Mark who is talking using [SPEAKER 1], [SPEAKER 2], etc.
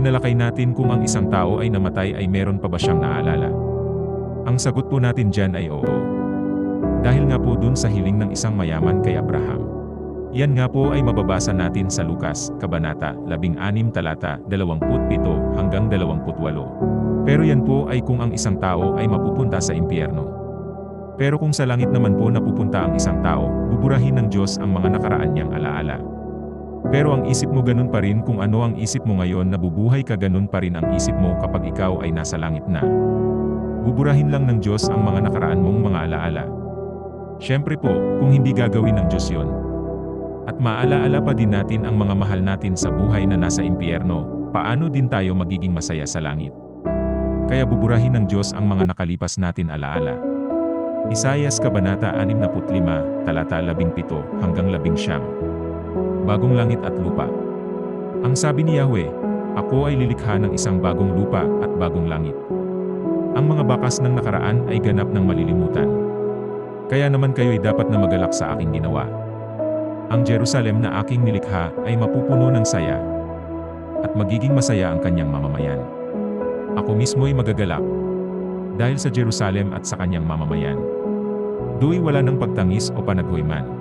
[SPEAKER 1] Tinalakay natin kung ang isang tao ay namatay ay meron pa ba siyang naalala. Ang sagot po natin dyan ay oo. Dahil nga po dun sa hiling ng isang mayaman kay Abraham. Yan nga po ay mababasa natin sa Lukas, Kabanata, 16 talata, 27 hanggang 28. Pero yan po ay kung ang isang tao ay mapupunta sa impyerno. Pero kung sa langit naman po napupunta ang isang tao, buburahin ng Diyos ang mga nakaraan niyang alaala. Pero ang isip mo ganun pa rin kung ano ang isip mo ngayon nabubuhay ka ganun pa rin ang isip mo kapag ikaw ay nasa langit na. Buburahin lang ng Diyos ang mga nakaraan mong mga alaala. Siyempre po, kung hindi gagawin ng Diyos yon. At maalaala pa din natin ang mga mahal natin sa buhay na nasa impyerno, paano din tayo magiging masaya sa langit. Kaya buburahin ng Diyos ang mga nakalipas natin alaala. Isayas Kabanata 65, talata 17 hanggang 19. Bagong langit at lupa. Ang sabi ni Yahweh, Ako ay lilikha ng isang bagong lupa at bagong langit. Ang mga bakas ng nakaraan ay ganap ng malilimutan. Kaya naman kayo ay dapat na magalak sa aking ginawa. Ang Jerusalem na aking nilikha ay mapupuno ng saya. At magiging masaya ang kanyang mamamayan. Ako mismo ay magagalak. Dahil sa Jerusalem at sa kanyang mamamayan. Do'y wala ng pagtangis o panaghoy man.